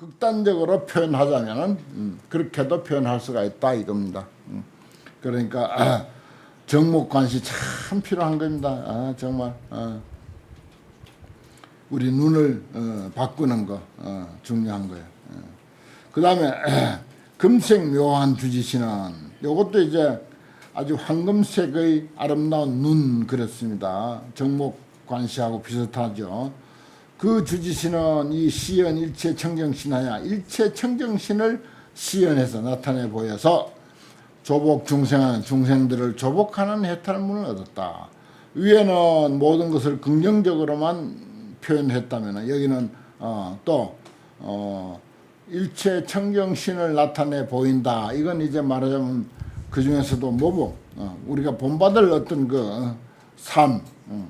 극단적으로 표현하자면은 음, 그렇게도 표현할 수가 있다 이겁니다. 음. 그러니까 아, 정목관시 참 필요한 겁니다. 아, 정말 아, 우리 눈을 어, 바꾸는 거 어, 중요한 거예요. 그 다음에 금색 묘한 주지신은 요것도 이제 아주 황금색의 아름다운 눈 그렇습니다. 정목관시하고 비슷하죠. 그 주지신은 이 시연 일체 청정신하야 일체 청정신을 시연해서 나타내 보여서 조복 중생하는 중생들을 조복하는 해탈문을 얻었다. 위에는 모든 것을 긍정적으로만 표현했다면 여기는 어, 또 어, 일체 청정신을 나타내 보인다. 이건 이제 말하자면 그 중에서도 뭐고 어, 우리가 본받을 어떤 그 삶, 어,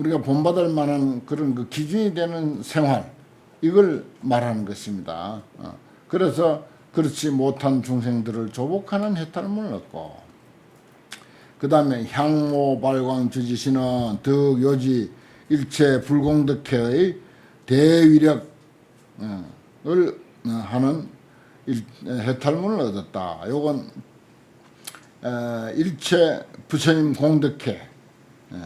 우리가 본받을 만한 그런 그 기준이 되는 생활 이걸 말하는 것입니다. 어, 그래서 그렇지 못한 중생들을 조복하는 해탈문을 얻고 그 다음에 향모 발광 주지시는 득 요지 일체 불공덕회의 대위력을 하는 일- 해탈문을 얻었다. 요건 에, 일체 부처님 공덕회 예,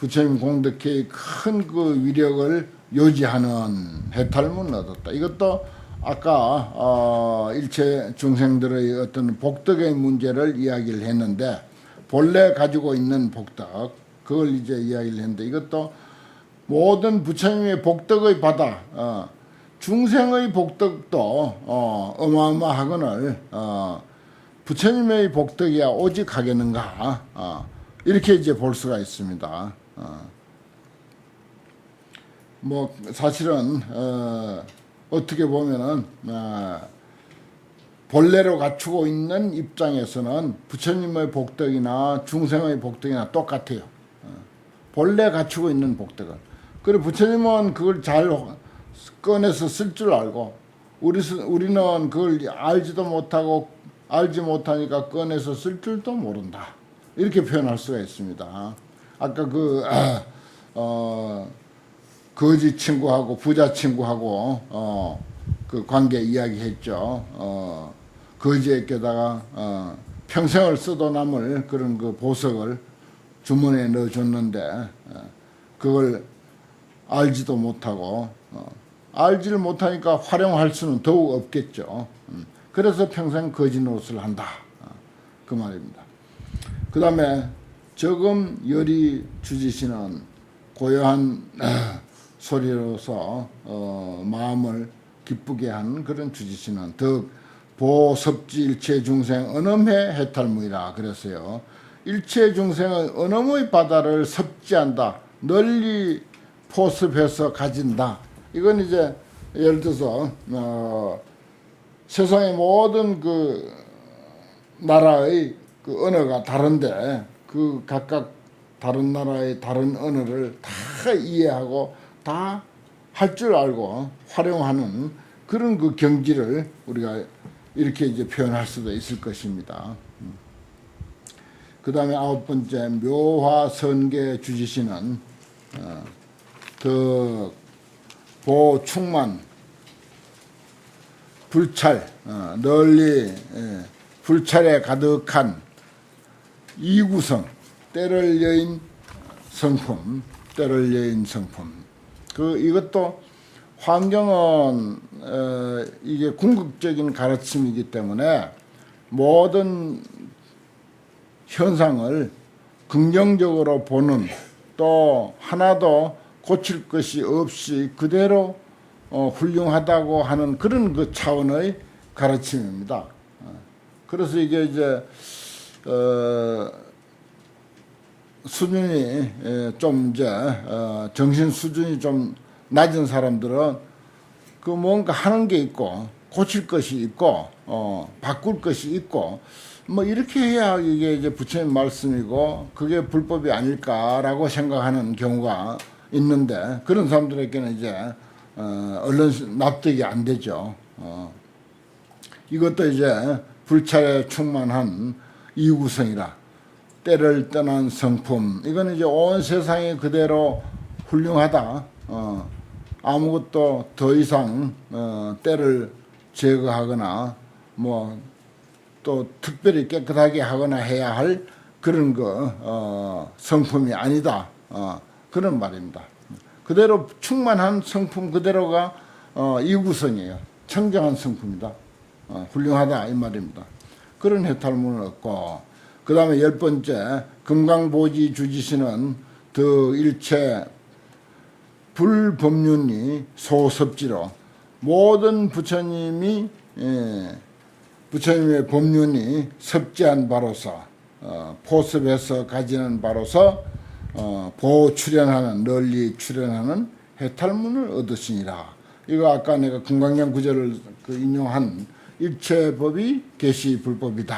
부처님 공덕회의 큰 그 위력을 요지하는 해탈문을 얻었다. 이것도 아까 어, 일체 중생들의 어떤 복덕의 문제를 이야기를 했는데 본래 가지고 있는 복덕 그걸 이제 이야기를 했는데 이것도 모든 부처님의 복덕의 바다 어, 중생의 복덕도 어, 어마어마하거늘 어, 부처님의 복덕이야 오직 하겠는가 어, 이렇게 이제 볼 수가 있습니다. 어. 뭐 사실은 어, 어떻게 보면은 어, 본래로 갖추고 있는 입장에서는 부처님의 복덕이나 중생의 복덕이나 똑같아요. 어, 본래 갖추고 있는 복덕은. 그리고 부처님은 그걸 잘 꺼내서 쓸 줄 알고 우리 우리는 그걸 알지도 못하고 알지 못하니까 꺼내서 쓸 줄도 모른다. 이렇게 표현할 수가 있습니다. 아까 그 아, 어, 거지 친구하고 부자 친구하고 어, 그 관계 이야기했죠. 어, 거지에게다가 어, 평생을 써도 남을 그런 그 보석을 주머니에 넣어줬는데 어, 그걸 알지도 못하고 어, 알지를 못하니까 활용할 수는 더욱 없겠죠. 음, 그래서 평생 거지 노릇을 한다. 어, 그 말입니다. 그 다음에 저금 열이 주지시는 고요한 어, 소리로서 어, 마음을 기쁘게 하는 그런 주지시는 덕 보섭지 일체 중생 언음해 해탈무이라 그랬어요. 일체 중생은 언음의 바다를 섭지한다. 널리 포섭해서 가진다. 이건 이제 예를 들어서 어, 세상의 모든 그 나라의 그 언어가 다른데 그 각각 다른 나라의 다른 언어를 다 이해하고 다 할 줄 알고 활용하는 그런 그 경지를 우리가 이렇게 이제 표현할 수도 있을 것입니다. 그 다음에 아홉 번째 묘화 선계 주지시는 어, 그 보충만 불찰 어, 널리 예, 불찰에 가득한 이구성 때를 여인 성품 때를 여인 성품 그 이것도 환경은 어, 이게 궁극적인 가르침이기 때문에 모든 현상을 긍정적으로 보는 또 하나도 고칠 것이 없이 그대로 어, 훌륭하다고 하는 그런 그 차원의 가르침입니다. 어, 그래서 이게 이제 어, 수준이 예, 좀 이제 어, 정신 수준이 좀 낮은 사람들은 그 뭔가 하는 게 있고 고칠 것이 있고 어, 바꿀 것이 있고 뭐 이렇게 해야 이게 이제 부처님 말씀이고 그게 불법이 아닐까라고 생각하는 경우가 있는데 그런 사람들에게는 이제 어, 얼른 납득이 안 되죠. 어. 이것도 이제 불찰에 충만한 이구성이라 때를 떠난 성품 이거는 이제 온 세상이 그대로 훌륭하다 어, 아무것도 더 이상 어, 때를 제거하거나 뭐 또 특별히 깨끗하게 하거나 해야 할 그런 거 어, 성품이 아니다 어, 그런 말입니다. 그대로 충만한 성품 그대로가 어, 이구성이에요. 청정한 성품이다. 어, 훌륭하다 이 말입니다. 그런 해탈문을 얻고 그 다음에 열 번째 금강보지 주지시는 더 일체 불법륜이 소섭지로 모든 부처님이 예, 부처님의 법륜이 섭지한 바로서 어, 포섭해서 가지는 바로서 어, 보호 출연하는 널리 출연하는 해탈문을 얻으시니라. 이거 아까 내가 금강경 구절을 그 인용한 일체 법이 개시 불법이다.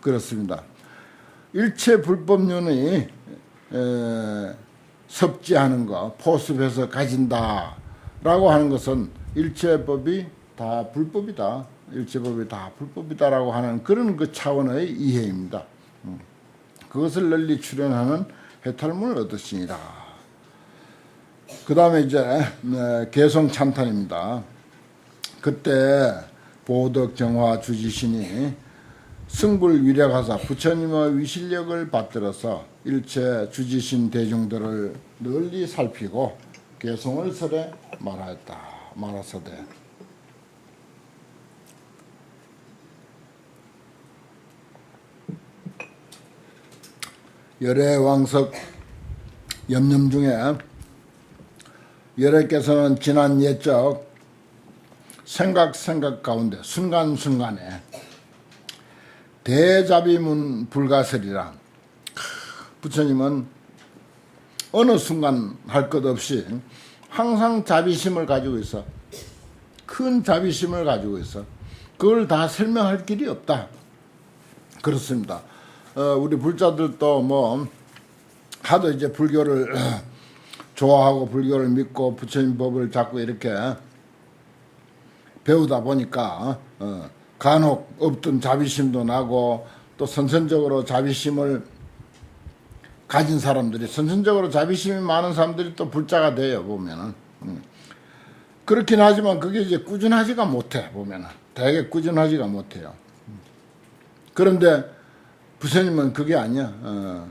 그렇습니다. 일체 불법륜이 에, 섭지하는 거, 포습해서 가진다 라고 하는 것은 일체법이 다 불법이다. 일체법이 다 불법이다라고 하는 그런 그 차원의 이해입니다. 음. 그것을 널리 출연하는 해탈문을 얻으시니라. 그 다음에 이제 네, 개성 찬탄입니다. 그때 보덕 정화 주지신이 승불 위력하사 부처님의 위실력을 받들어서 일체 주지신 대중들을 널리 살피고 개성을 설에 말하였다. 말하서되 열애 왕석 염염 중에 열애께서는 지난 옛적 생각 생각 가운데 순간순간에. 대자비문 불가설이라. 부처님은 어느 순간 할 것 없이 항상 자비심을 가지고 있어. 큰 자비심을 가지고 있어. 그걸 다 설명할 길이 없다. 그렇습니다. 어, 우리 불자들도 뭐 하도 이제 불교를 좋아하고 불교를 믿고 부처님 법을 자꾸 이렇게 배우다 보니까 어, 간혹 없던 자비심도 나고 또 선천적으로 자비심을 가진 사람들이 선천적으로 자비심이 많은 사람들이 또 불자가 돼요 보면은 음. 그렇긴 하지만 그게 이제 꾸준하지가 못해 보면은 되게 꾸준하지가 못해요. 음. 그런데 부처님은 그게 아니야. 어.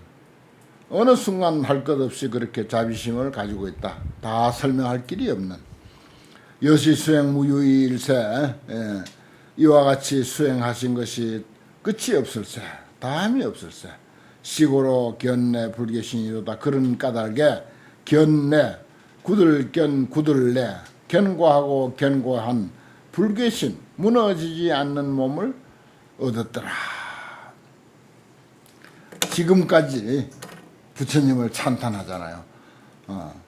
어느 순간 할 것 없이 그렇게 자비심을 가지고 있다. 다 설명할 길이 없는 여시 수행 무유의 일세 예. 이와 같이 수행하신 것이 끝이 없을세 다음이 없을세 시고로 견내 불계신이로다 그런 까닭에 견내 구들견 구들내 견고하고 견고한 불계신 무너지지 않는 몸을 얻었더라 지금까지 부처님을 찬탄하잖아요 어.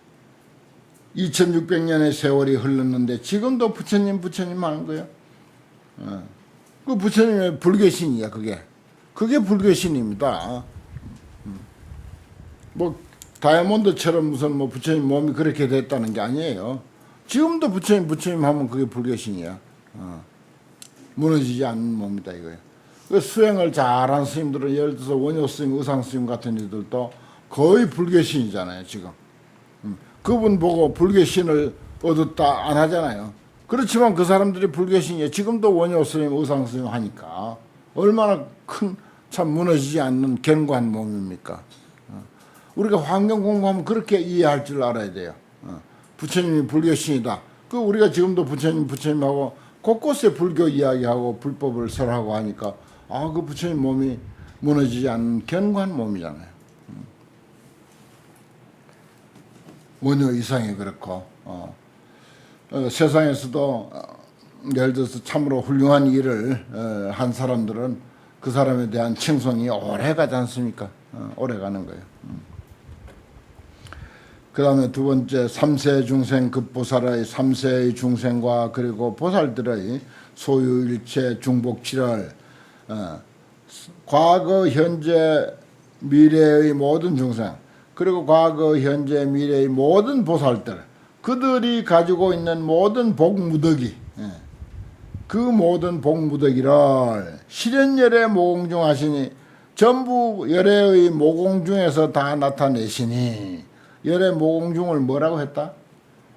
2600년의 세월이 흘렀는데 지금도 부처님 부처님 하는 거예요 어. 그 부처님의 불교신이야 그게 그게 불교신입니다 음. 뭐 다이아몬드처럼 무슨 뭐 부처님 몸이 그렇게 됐다는 게 아니에요 지금도 부처님 부처님 하면 그게 불교신이야 어. 무너지지 않는 몸이다 이거예요 그 수행을 잘한 스님들은 예를 들어서 원효 스님, 의상 스님 같은 이들도 거의 불교신이잖아요 지금 음. 그분 보고 불교신을 얻었다 안 하잖아요 그렇지만 그 사람들이 불교신이에요. 지금도 원효 스님, 의상 스님 하니까 얼마나 큰 참 무너지지 않는 견고한 몸입니까? 어. 우리가 환경 공부하면 그렇게 이해할 줄 알아야 돼요. 어. 부처님이 불교신이다. 그 우리가 지금도 부처님, 부처님하고 곳곳에 불교 이야기하고 불법을 설하고 하니까 아, 그 부처님 몸이 무너지지 않는 견고한 몸이잖아요. 음. 원효 이상이 그렇고, 어. 어, 세상에서도 어, 예를 들어서 참으로 훌륭한 일을 어, 한 사람들은 그 사람에 대한 칭송이 오래 가지 않습니까? 어, 오래 가는 거예요. 음. 그 다음에 두 번째 삼세 중생 급보살의 삼세의 중생과 그리고 보살들의 소유일체 중복칠월 어, 과거 현재 미래의 모든 중생 그리고 과거 현재 미래의 모든 보살들 그들이 가지고 있는 모든 복무덕이 예, 그 모든 복무덕이를 실현열의 모공중 하시니 전부 열애의 모공중에서 다 나타내시니 열애 모공중을 뭐라고 했다?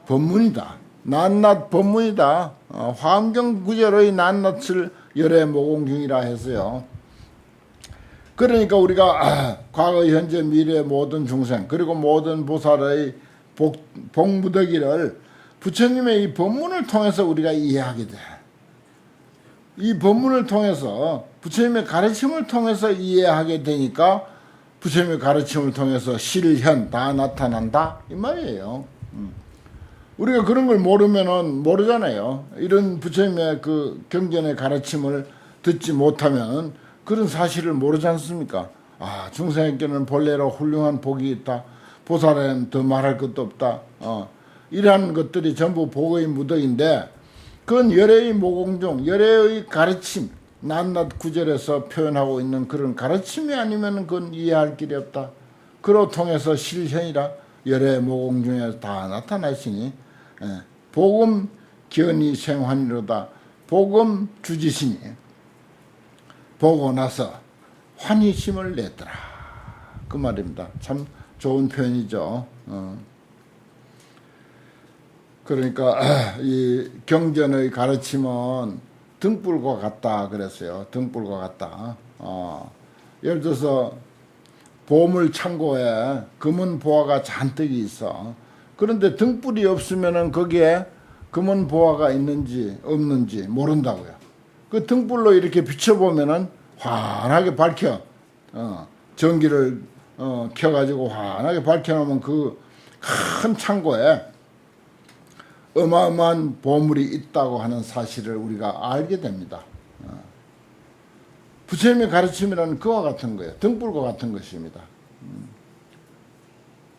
법문이다. 낱낱 법문이다. 어, 환경 구절의 낱낱을 열애 모공중이라 해서요. 그러니까 우리가 아, 과거, 현재, 미래 모든 중생 그리고 모든 보살의 복, 복무덕이를 부처님의 이 법문을 통해서 우리가 이해하게 돼. 이 법문을 통해서 부처님의 가르침을 통해서 이해하게 되니까 부처님의 가르침을 통해서 실현 다 나타난다 이 말이에요. 음. 우리가 그런 걸 모르면은 모르잖아요. 이런 부처님의 그 경전의 가르침을 듣지 못하면 그런 사실을 모르지 않습니까? 아 중생에게는 본래로 훌륭한 복이 있다. 보살에는 더 말할 것도 없다. 어, 이러한 것들이 전부 복의 무덕인데 그건 열애의 모공중, 열애의 가르침, 낱낱 구절에서 표현하고 있는 그런 가르침이 아니면 그건 이해할 길이 없다. 그로 통해서 실현이라 열애 모공중에서 다 나타나시니 예, 복음 견이 생환이로다. 복음 주지시니 보고 나서 환희심을 냈더라. 그 말입니다. 참 좋은 표현이죠. 어. 그러니까 이 경전의 가르침은 등불과 같다 그랬어요. 등불과 같다. 어. 예를 들어서 보물 창고에 금은 보화가 잔뜩 있어. 그런데 등불이 없으면은 거기에 금은 보화가 있는지 없는지 모른다고요. 그 등불로 이렇게 비춰보면은 환하게 밝혀. 어, 전기를 어, 켜가지고 환하게 밝혀놓으면 그 큰 창고에 어마어마한 보물이 있다고 하는 사실을 우리가 알게 됩니다. 어. 부처님의 가르침이라는 그와 같은 거예요. 등불과 같은 것입니다. 음.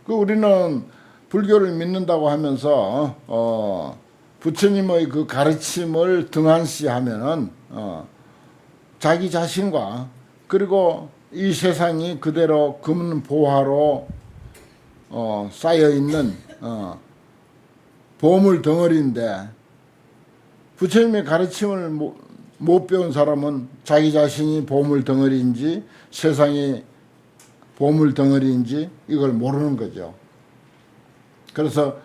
그 우리는 불교를 믿는다고 하면서 어, 부처님의 그 가르침을 등한시하면은 어, 자기 자신과 그리고 이 세상이 그대로 금은 보화로 어, 쌓여 있는 어, 보물 덩어리인데 부처님의 가르침을 못, 못 배운 사람은 자기 자신이 보물 덩어리인지 세상이 보물 덩어리인지 이걸 모르는 거죠. 그래서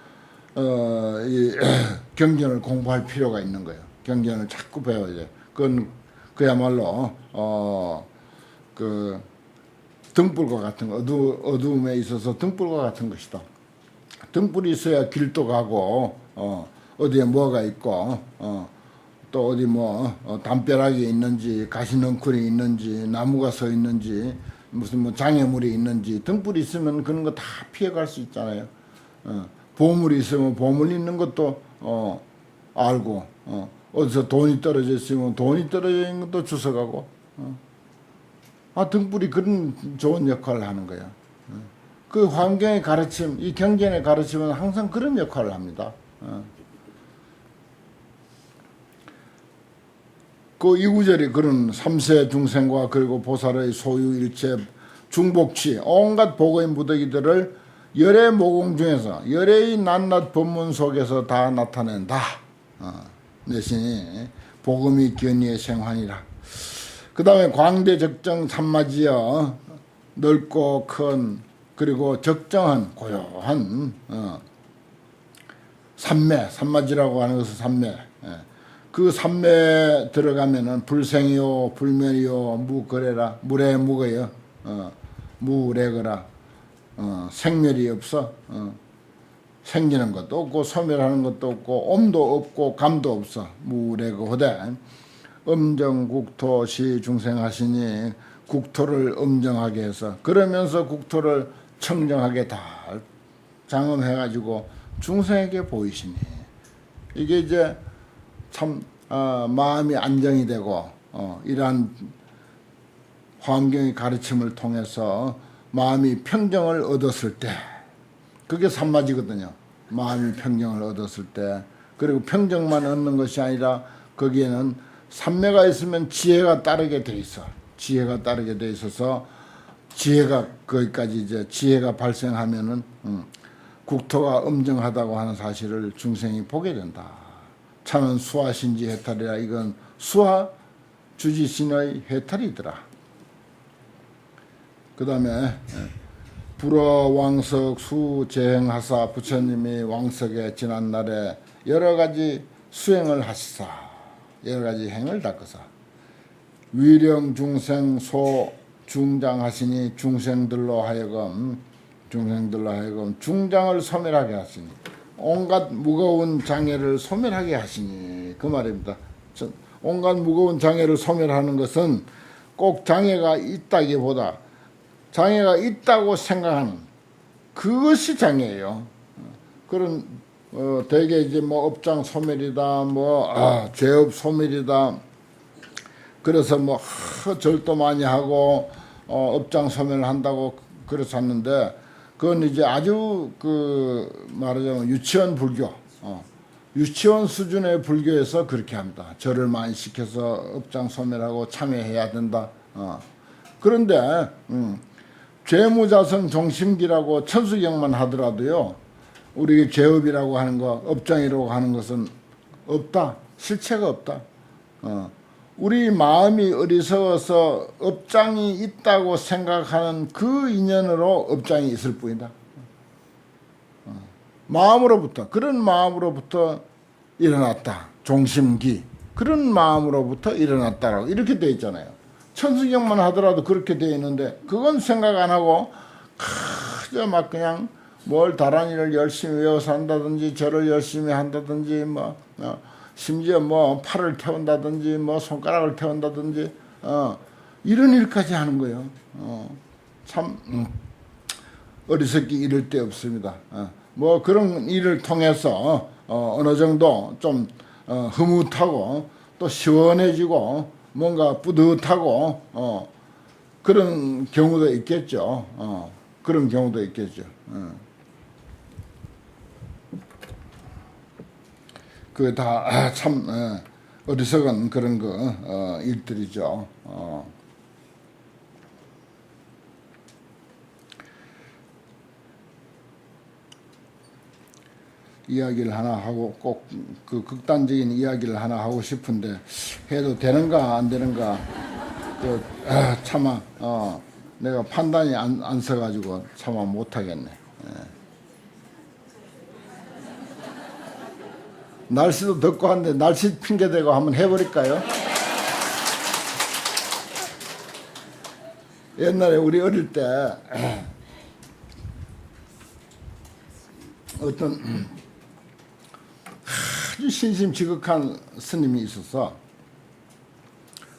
어, 이 경전을 공부할 필요가 있는 거예요. 경전을 자꾸 배워야 돼. 그건 그야말로 어, 그 등불과 같은 거, 어두, 어두움에 있어서 등불과 같은 것이다. 등불이 있어야 길도 가고 어, 어디에 뭐가 있고 어, 또 어디 뭐 어, 담벼락이 있는지 가시넝쿨이 있는지 나무가 서 있는지 무슨 뭐 장애물이 있는지 등불이 있으면 그런 거 다 피해갈 수 있잖아요. 어, 보물이 있으면 보물 있는 것도 어, 알고 어, 어디서 돈이 떨어져 있으면 돈이 떨어져 있는 것도 주워가고 어. 아 등불이 그런 좋은 역할을 하는 거야. 어. 그 환경의 가르침, 이 경전의 가르침은 항상 그런 역할을 합니다. 어. 그 이구절이 그런 삼세 중생과 그리고 보살의 소유 일체 중복치 온갖 복의 무더기들을 열의 모공 중에서 열의 낱낱 법문 속에서 다 나타낸다. 어, 내신이 복음이 견의의 생환이라. 그 다음에 광대 적정 삼마지여 넓고 큰 그리고 적정한 고요한 어, 삼매 삼마지라고 하는 것은 삼매. 예. 그 삼매 들어가면은 불생이요 불멸이요 무거래라 물에 무거요. 어, 무래거라. 어, 생멸이 없어. 어, 생기는 것도 없고 소멸하는 것도 없고 옴도 없고 감도 없어. 무래거 호대. 음정국토시 중생하시니 국토를 음정하게 해서 그러면서 국토를 청정하게 다 장엄해가지고 중생에게 보이시니. 이게 이제 참 어, 마음이 안정이 되고 어, 이러한 환경의 가르침을 통해서 마음이 평정을 얻었을 때 그게 산마지거든요. 마음이 평정을 얻었을 때 그리고 평정만 얻는 것이 아니라 거기에는 산매가 있으면 지혜가 따르게 돼 있어. 지혜가 따르게 돼 있어서 지혜가 거기까지 이제 지혜가 발생하면은 음, 국토가 엄정하다고 하는 사실을 중생이 보게 된다. 차는 수화신지 해탈이라 이건 수화 주지신의 해탈이더라. 그 다음에 불어 왕석 수재행하사 부처님이 왕석에 지난 날에 여러 가지 수행을 하시사 여러 가지 행을 닦으사 위령 중생 소 중장하시니 중생들로 하여금 중생들로 하여금 중장을 소멸하게 하시니 온갖 무거운 장애를 소멸하게 하시니 그 말입니다. 전- 온갖 무거운 장애를 소멸하는 것은 꼭 장애가 있다기보다 장애가 있다고 생각하는 그것이 장애예요. 그런 어, 대개 이제 뭐 업장 소멸이다, 뭐 아, 죄업 소멸이다. 그래서 뭐 하, 절도 많이 하고 어, 업장 소멸을 한다고 그래서 했는데 그건 이제 아주 그 말하자면 유치원 불교, 어, 유치원 수준의 불교에서 그렇게 합니다. 절을 많이 시켜서 업장 소멸하고 참여해야 된다. 어. 그런데 음, 죄무자성 정심기라고 천수경만 하더라도요. 우리 죄업이라고 하는 거, 업장이라고 하는 것은 없다. 실체가 없다. 어. 우리 마음이 어리석어서 업장이 있다고 생각하는 그 인연으로 업장이 있을 뿐이다. 어. 마음으로부터 그런 마음으로부터 일어났다. 종심기 그런 마음으로부터 일어났다라고 이렇게 돼 있잖아요. 천수경만 하더라도 그렇게 돼 있는데 그건 생각 안 하고 그저 막 그냥 뭘 다란이를 열심히 외워서 한다든지 절을 열심히 한다든지 뭐 어, 심지어 뭐 팔을 태운다든지 뭐 손가락을 태운다든지 어, 이런 일까지 하는 거예요. 어, 참 음, 어리석기 이를 데 없습니다. 어, 뭐 그런 일을 통해서 어, 어느 정도 좀 어, 흐뭇하고 또 시원해지고 뭔가 뿌듯하고 어, 그런 경우도 있겠죠. 어, 그런 경우도 있겠죠. 어. 그다 참 어, 어리석은 그런 거 어, 일들이죠. 이야기를 하나 하고 꼭 그 극단적인 이야기를 하나 하고 싶은데 해도 되는가 안 되는가 그 아, 차마 어, 내가 판단이 안, 안 서가지고 차마 못하겠네. 예. 날씨도 덥고 한데 날씨 핑계 대고 한번 해버릴까요? 옛날에 우리 어릴 때 어떤 아주 신심지극한 스님이 있어서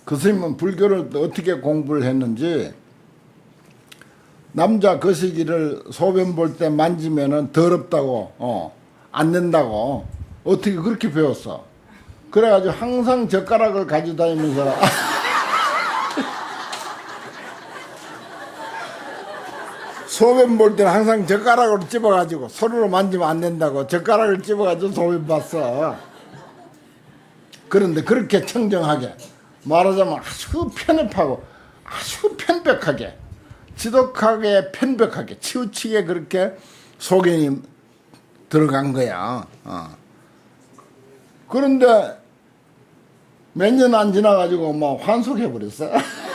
그 스님은 불교를 어떻게 공부를 했는지 남자 거시기를 소변 볼 때 만지면은 더럽다고 어, 안 된다고 어떻게 그렇게 배웠어? 그래가지고 항상 젓가락을 가지고 다니면서 소변 볼 때는 항상 젓가락으로 집어가지고 손으로 만지면 안 된다고 젓가락을 집어가지고 소변 봤어. 그런데 그렇게 청정하게 말하자면 아주 편협하고 아주 편백하게 지독하게 편백하게 치우치게 그렇게 소견이 들어간 거야. 어. 그런데 몇 년 안 지나가지고 뭐 환속해 버렸어.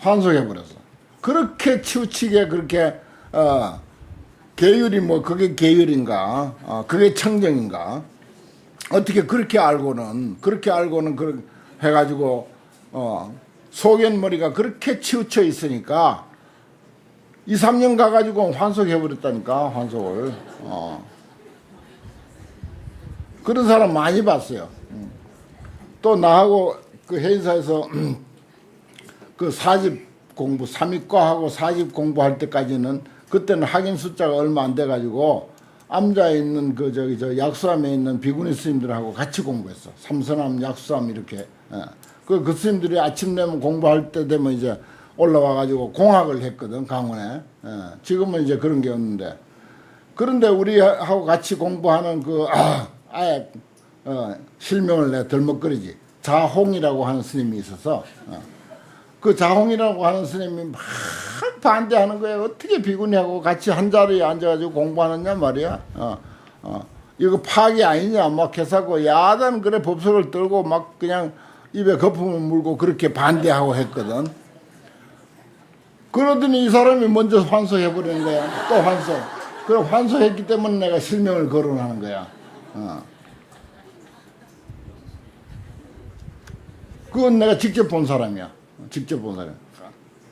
환속해 버렸어. 그렇게 치우치게 그렇게 어, 계율이 뭐 그게 계율인가? 어, 그게 청정인가? 어떻게 그렇게 알고는 그렇게 알고는 그 해가지고 어, 소견머리가 그렇게 치우쳐 있으니까 2, 3년 가가지고 환속해 버렸다니까 환속을. 어. 그런 사람 많이 봤어요. 음. 또 나하고 그 회사에서 그 사집 공부 삼입과하고 사집 공부할 때까지는 그때는 학인 숫자가 얼마 안 돼 가지고 암자에 있는 그 저기 저 약수암에 있는 비구니 스님들하고 같이 공부했어. 삼선암, 약수암 이렇게. 예. 그, 그 스님들이 아침 되면 공부할 때 되면 이제 올라와 가지고 공학을 했거든 강원에. 예. 지금은 이제 그런 게 없는데. 그런데 우리하고 같이 공부하는 그 아, 아예 어, 실명을 내 덜먹거리지 자홍이라고 하는 스님이 있어서 어. 그 자홍이라고 하는 스님이 막 반대하는 거예요. 어떻게 비구니하고 같이 한 자리에 앉아가지고 공부하느냐 말이야. 어, 어. 이거 파악이 아니냐 막 해서고 야단 그래 법석을 떨고 막 그냥 입에 거품을 물고 그렇게 반대하고 했거든. 그러더니 이 사람이 먼저 환소해버리는 거야. 또 환소. 그래 환소했기 때문에 내가 실명을 거론하는 거야. 어. 그건 내가 직접 본 사람이야. 직접 본 사람.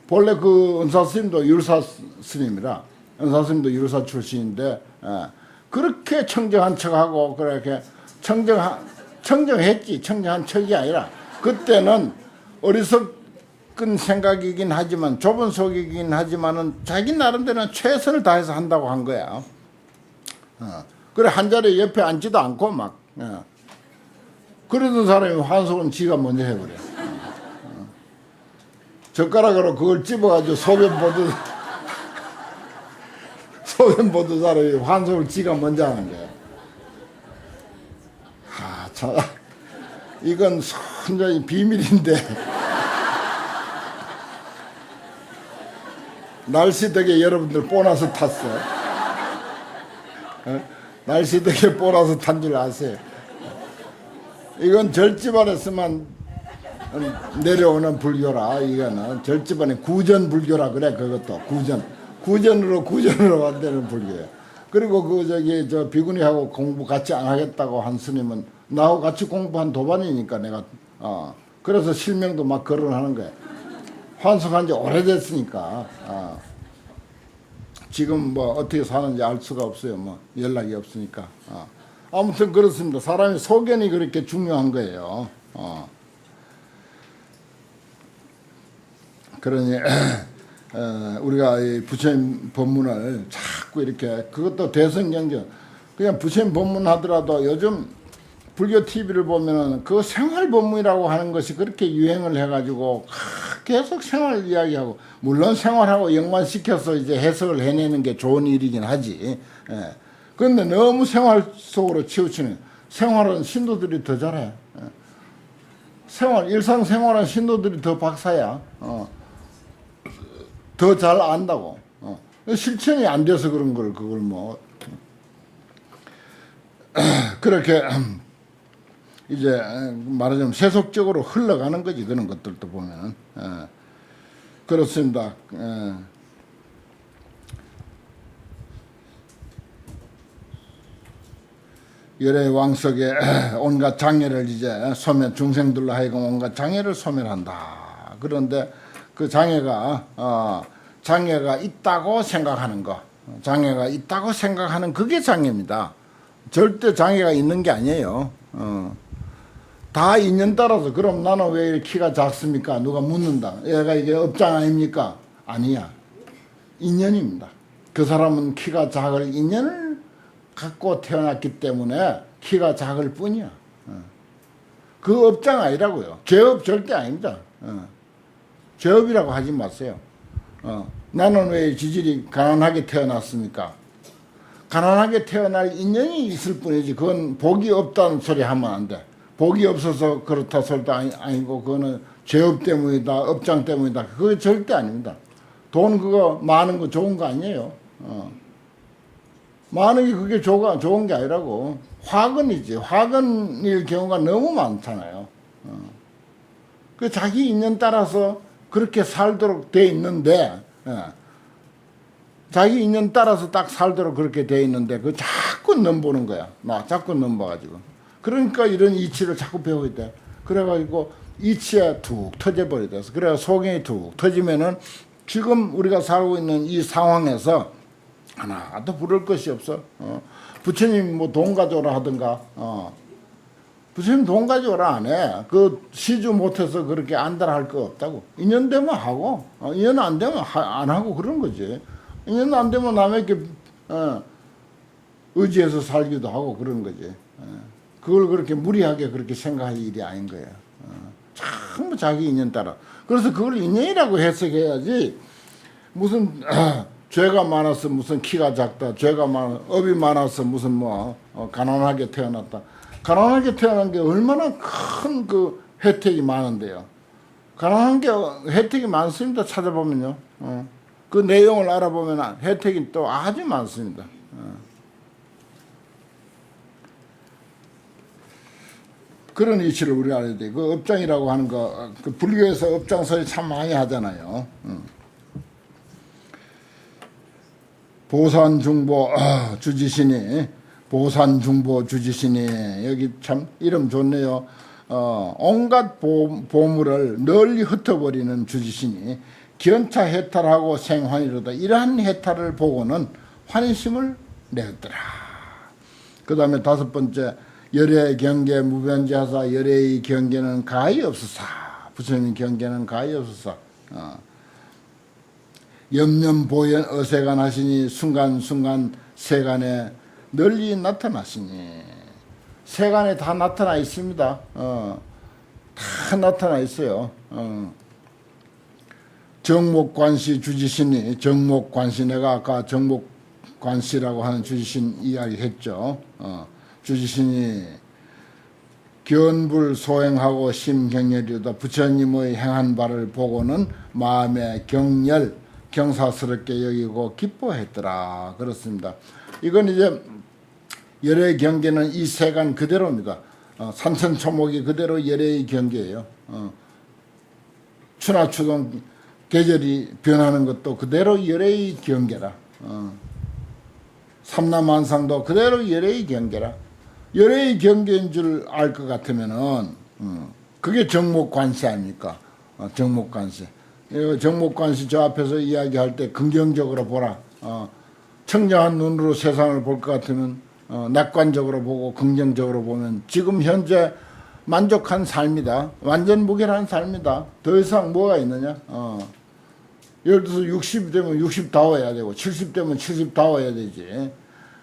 본래 그 은사 스님도 율사 스님이라 은사 스님도 율사 출신인데 예. 그렇게 청정한 척하고 그렇게 청정한 청정했지 청정한 척이 아니라 그때는 어리석은 생각이긴 하지만 좁은 속이긴 하지만은 자기 나름대로는 최선을 다해서 한다고 한 거야. 어. 그래 한 자리에 옆에 앉지도 않고 막 어. 그러던 사람이 환속은 지가 먼저 해버려. 어. 젓가락으로 그걸 집어가지고 소변 보듯 소변 보듯 사람이 환속을 지가 먼저 하는 거야. 아, 참 이건 완전히 비밀인데 날씨 덕에 여러분들 보너스 탔어. 어? 날씨 덕에 보너스 탄 줄 아세요? 이건 절집안에서만 내려오는 불교라 이거는 절집안의 구전 불교라 그래 그것도 구전 구전으로 구전으로 만드는 불교야 그리고 그 저기 저 비구니하고 공부 같이 안 하겠다고 한 스님은 나하고 같이 공부한 도반이니까 내가 어 그래서 실명도 막 거론하는 거야 환속한 지 오래됐으니까 어. 지금 뭐 어떻게 사는지 알 수가 없어요 뭐 연락이 없으니까 어. 아무튼 그렇습니다. 사람의 소견이 그렇게 중요한 거예요. 어. 그러니 어, 우리가 이 부처님 법문을 자꾸 이렇게 그것도 대성경전 그냥 부처님 법문 하더라도 요즘 불교 TV를 보면은 그 생활 법문이라고 하는 것이 그렇게 유행을 해가지고 계속 생활 이야기하고 물론 생활하고 연관시켜서 이제 해석을 해내는 게 좋은 일이긴 하지. 예. 그런데 너무 생활 속으로 치우치는 생활은 신도들이 더 잘해. 예. 생활 일상 생활은 신도들이 더 박사야. 어. 더 잘 안다고. 어. 실천이 안 돼서 그런 걸 그걸 뭐 그렇게 이제 말하자면 세속적으로 흘러가는 거지 그런 것들도 보면 어. 그렇습니다. 어. 열의 왕석에 온갖 장애를 이제 소멸 중생들로 하여금 온갖 장애를 소멸한다. 그런데 그 장애가 어, 장애가 있다고 생각하는 거, 장애가 있다고 생각하는 그게 장애입니다. 절대 장애가 있는 게 아니에요. 어. 다 인연 따라서 그럼 나는 왜 키가 작습니까? 누가 묻는다. 얘가 이게 업장 아닙니까? 아니야. 인연입니다. 그 사람은 키가 작을 인연을 갖고 태어났기 때문에 키가 작을 뿐이야. 어. 그 업장 아니라고요. 죄업 절대 아닙니다. 어. 죄업이라고 하지 마세요. 어. 나는 왜 지질이 가난하게 태어났습니까? 가난하게 태어날 인연이 있을 뿐이지 그건 복이 없다는 소리 하면 안 돼. 복이 없어서 그렇다 소리도 아니, 아니고 그거는 죄업 때문이다 업장 때문이다 그거 절대 아닙니다. 돈 그거 많은 거 좋은 거 아니에요. 어. 많은 게 그게 좋은, 좋은 게 아니라고. 화근이지. 화근일 경우가 너무 많잖아요. 어. 그 자기 인연 따라서 그렇게 살도록 돼 있는데, 예. 자기 인연 따라서 딱 살도록 그렇게 돼 있는데, 그 자꾸 넘보는 거야. 나 자꾸 넘봐가지고. 그러니까 이런 이치를 자꾸 배워야 돼. 그래가지고 이치에 툭 터져버려 돼서. 그래가 소경이 툭 터지면은 지금 우리가 살고 있는 이 상황에서 하나도 부를 것이 없어. 어. 부처님 뭐 돈 가져오라 하든가. 어. 부처님 돈 가져오라 안 해. 그 시주 못해서 그렇게 안달할 거 없다고. 인연 되면 하고, 어. 인연 안 되면 하, 안 하고 그런 거지. 인연 안 되면 남에게 어. 의지해서 살기도 하고 그런 거지. 어. 그걸 그렇게 무리하게 그렇게 생각할 일이 아닌 거예요. 어. 전부 자기 인연 따라. 그래서 그걸 인연이라고 해석해야지 무슨 죄가 많아서 무슨 키가 작다, 죄가 많아, 업이 많아서 무슨 뭐 어, 가난하게 태어났다. 가난하게 태어난 게 얼마나 큰 그 혜택이 많은데요. 가난한 게 혜택이 많습니다. 찾아보면요. 어. 그 내용을 알아보면 혜택이 또 아주 많습니다. 어. 그런 이치를 우리가 알아야 돼. 그 업장이라고 하는 거, 그 불교에서 업장 소리 참 많이 하잖아요. 응. 보산중보 아, 주지신이 보산중보 주지신이 여기 참 이름 좋네요. 어, 온갖 보, 보물을 널리 흩어버리는 주지신이 기연차 해탈하고 생환이로다 이러한 해탈을 보고는 환심을 내었더라. 그 다음에 다섯 번째 열의 경계 무변지하사 열의 경계는 가히 없으사 부처님 경계는 가히 없으사 어. 염염보현 어세간 하시니 순간순간 세간에 널리 나타나시니 세간에 다 나타나 있습니다. 어, 다 나타나 있어요. 어. 정목관시 주지신이 정목관시 내가 아까 정목관시라고 하는 주지신 이야기했죠. 어, 주지신이 견불 소행하고 심경렬이다 부처님의 행한 바를 보고는 마음에 경렬 경사스럽게 여기고 기뻐했더라 그렇습니다. 이건 이제 열의 경계는 이 세간 그대로입니다. 어, 산천초목이 그대로 열의 경계예요. 어, 추나 추동 계절이 변하는 것도 그대로 열의 경계라. 어, 삼남한상도 그대로 열의 경계라. 열의 경계인 줄 알 것 같으면은 음, 그게 정목관시 아닙니까? 어, 정목관시. 이거 정목관시 저 앞에서 이야기할 때 긍정적으로 보라. 어, 청정한 눈으로 세상을 볼 것 같으면 어, 낙관적으로 보고 긍정적으로 보면 지금 현재 만족한 삶이다. 완전 무결한 삶이다. 더 이상 뭐가 있느냐? 어. 예를 들어서 60 되면 60 다워야 되고 70 되면 70 다워야 되지.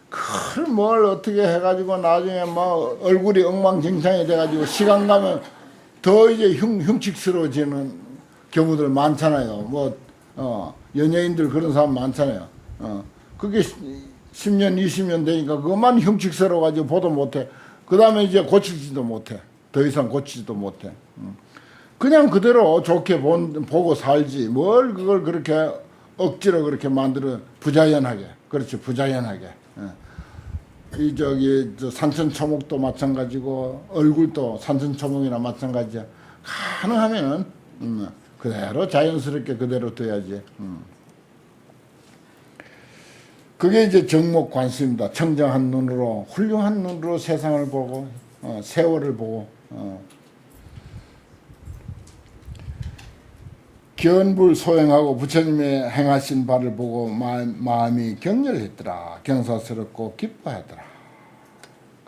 그걸 뭘 어떻게 해가지고 나중에 뭐 얼굴이 엉망진창이 돼가지고 시간 가면 더 이제 흉, 흉측스러워지는 경우들 많잖아요. 뭐, 어, 연예인들 그런 사람 많잖아요. 어, 그게 10년, 20년 되니까 그것만 흉측스러워가지고 보도 못해. 그 다음에 이제 고치지도 못해. 더 이상 고치지도 못해. 음. 그냥 그대로 좋게 본, 보고 살지. 뭘 그걸 그렇게 억지로 그렇게 만들어 부자연하게. 그렇지, 부자연하게. 예. 이 저기 저 산천초목도 마찬가지고 얼굴도 산천초목이나 마찬가지야. 가능하면은 음, 그대로 자연스럽게 그대로 둬야지. 음. 그게 이제 정목관심입니다. 청정한 눈으로 훌륭한 눈으로 세상을 보고 어, 세월을 보고 어. 견불 소행하고 부처님의 행하신 바를 보고 마음, 마음이 격렬했더라. 경사스럽고 기뻐하더라.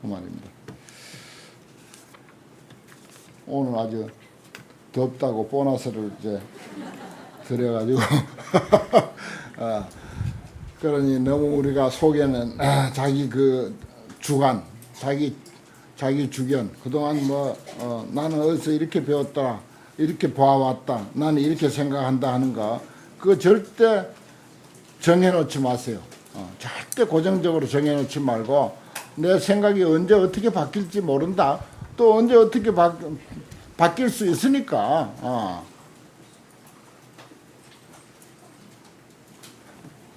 그 말입니다. 오늘 아주 덥다고 보너스를 이제 드려가지고 아, 그러니 너무 우리가 속에는 아, 자기 그 주관, 자기 자기 주견 그동안 뭐 어, 나는 어디서 이렇게 배웠다, 이렇게 봐왔다, 나는 이렇게 생각한다 하는 거 그거 절대 정해놓지 마세요. 어, 절대 고정적으로 정해놓지 말고 내 생각이 언제 어떻게 바뀔지 모른다. 또 언제 어떻게 바, 바뀔 수 있으니까. 어.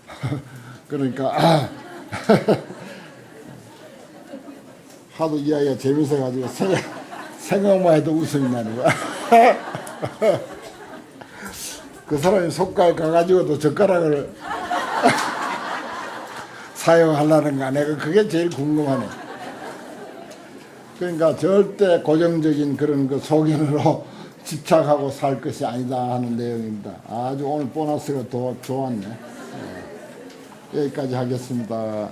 그러니까 아, 하도 이야기가 재밌어가지고 생각, 생각만 해도 웃음이 나는 거야. 그 사람이 속가에 가가지고도 젓가락을 사용하려는가 내가 그게 제일 궁금하네. 그러니까 절대 고정적인 그런 그 소견으로 집착하고 살 것이 아니다 하는 내용입니다. 아주 오늘 보너스가 더 좋았네. 예. 여기까지 하겠습니다.